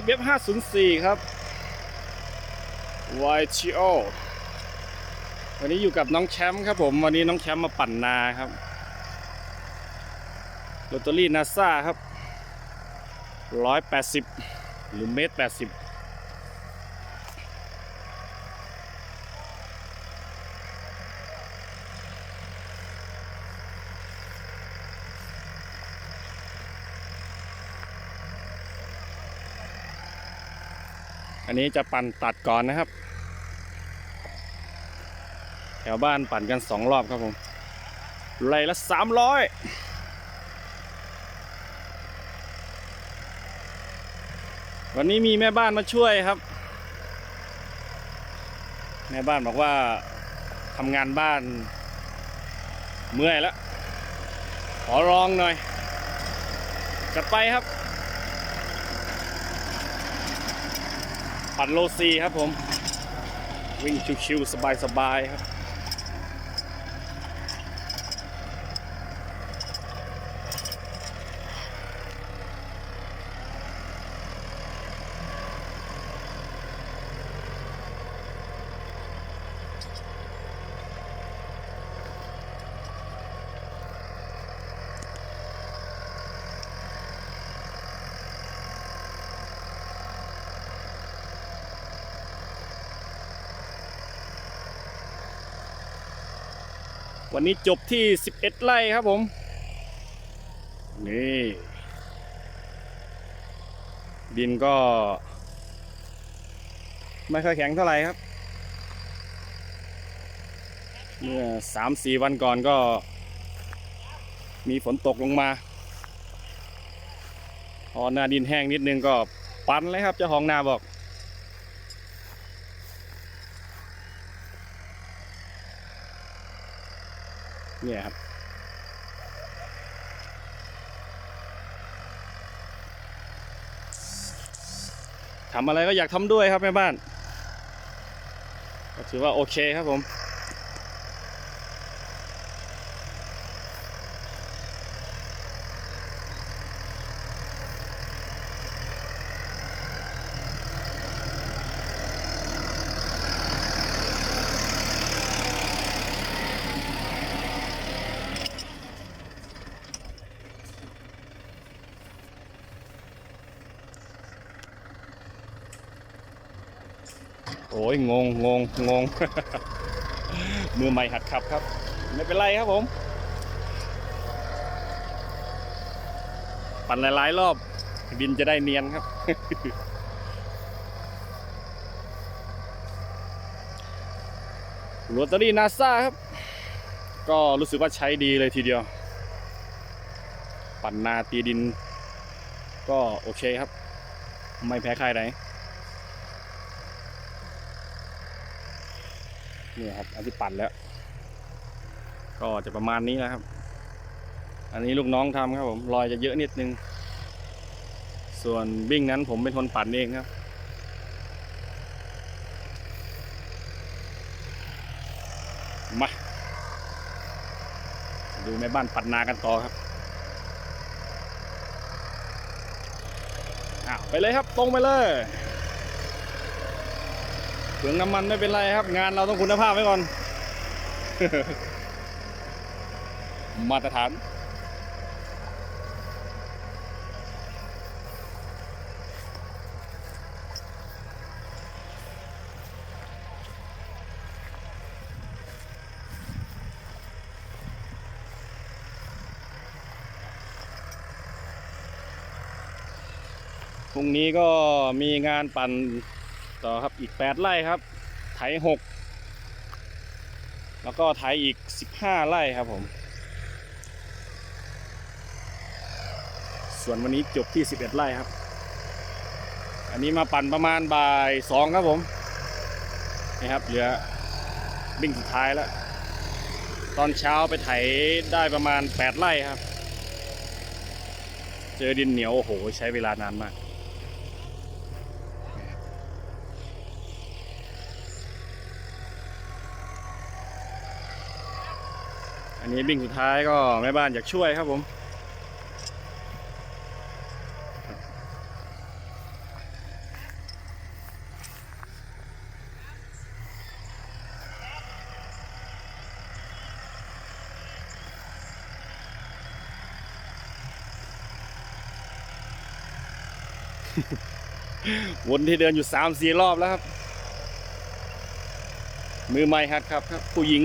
FF 504 ครับ YTO วันนี้อยู่กับน้องแชมป์ครับผม วันนี้น้องแชมป์มาปั่นนาครับลอตเตอรี่นาซาครับ 180 หรือเมตร80 อันนี้จะปั่นตัดก่อนนะครับ แถวบ้านปั่นกันสองรอบครับผมไล่ละสามร้อยวันนี้มีแม่บ้านมาช่วยครับ แม่บ้านบอกว่าทำงานบ้านเมื่อยแล้ว ขอร้องหน่อยจัดไปครับ ปั่นโลซีครับผม วิ่งชิวๆสบายๆครับ วันนี้จบที่ 11 ไร่ครับผม นี่ ดินก็ ไม่ค่อยแข็งเท่าไหร่ครับ เมื่อ3-4วันก่อนก็ มีฝนตกลงมา พอหน้าดินแห้งนิดนึงก็ ปันเลยครับเจ้าของนาบอก เนี่ยครับ ทำอะไรก็อยากทำด้วยครับแม่บ้าน ก็ถือว่าโอเคครับผม โอ้ยงงงงงง มือใหม่หัดขับครับ ไม่เป็นไรครับผม ปั่นหลายๆรอบดินจะได้เนียนครับ โรตารี่นาซาครับ ก็รู้สึกว่าใช้ดีเลยทีเดียว ปั่นนาตีดิน ก็โอเคครับ ไม่แพ้ใครไหน นี่ครับอันที่ปั่นแล้ว ก็จะประมาณนี้นะครับ อันนี้ลูกน้องทำครับผมรอยจะเยอะนิดนึง ส่วนวิ่งนั้นผมเป็นคนปั่นเองครับมาดูแม่บ้านปั่นนากันต่อครับอ้าวไปเลยครับตรงไปเลย เปลืองน้ำมันไม่เป็นไรครับ งานเราต้องคุณภาพไว้ก่อน มาตรฐานพรุ่งนี้ก็มีงานปั่น ต่อครับอีก 8 ไร่ครับ ไถ6แล้วก็ไถอีก 15 ไร่ครับผม ส่วนวันนี้จบที่ 11 ไร่ครับ อันนี้มาปั่นประมาณบ่าย2ครับผม นี่ครับเหลือบิ่งสุดท้ายแล้ว ตอนเช้าไปไถได้ประมาณ 8 ไร่ครับ เจอดินเหนียวโอ้โห ใช้เวลานานมาก อันนี้บิ่งสุดท้ายก็แม่บ้านอยากช่วยครับผม วนที่เดินอยู่สามสี่รอบแล้วครับ มือไม้ฮัดครับครับ ผู้หญิง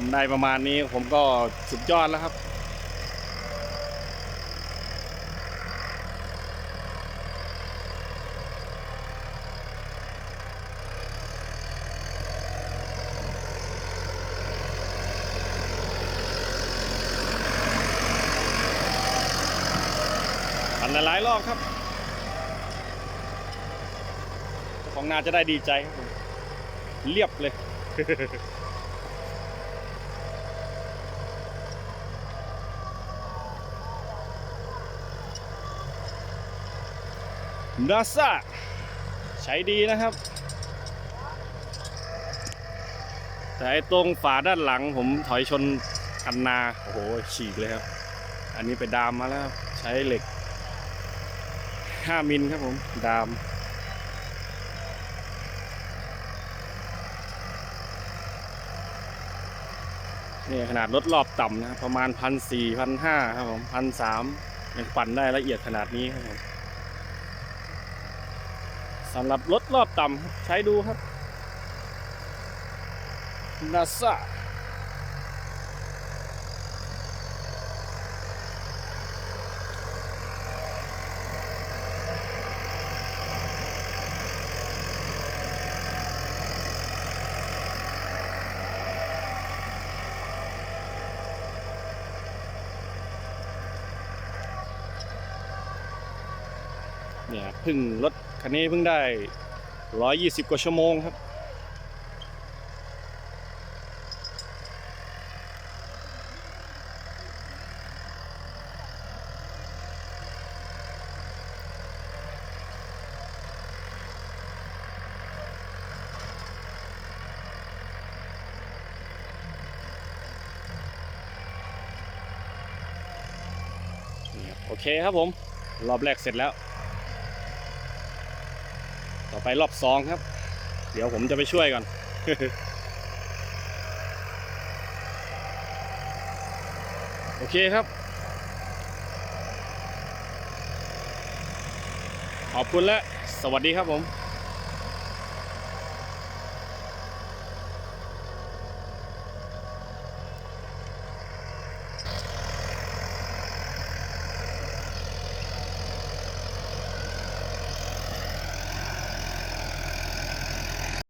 ทำได้ประมาณนี้ผมก็สุดยอดแล้วครับ อันหลายรอบครับ ของนาจะได้ดีใจครับผมเรียบเลย นาซาใช้ดีนะครับ แต่ไอ้ตรงฝาด้านหลังผมถอยชนคันนา โอ้โห ฉีกเลยครับ อันนี้ไปดามมาแล้วใช้เหล็ก 5 มิลครับผม ดามนี่ขนาดรถรอบต่ำนะครับประมาณพันสี่พันห้าครับผมพันสามยังปั่นได้ละเอียดขนาดนี้ครับผมำหรับรถรอบต่ำใช้ดูครับนาซาเนี่ยพิ่งรถ คันนี้เพิ่งได้ 120 กว่าชั่วโมงครับ โอเคครับผม รอบแรกเสร็จแล้ว อไปรอบสองครับ เดี๋ยวผมจะไปช่วยก่อนโอเคครับ ขอบคุณและ สวัสดีครับผม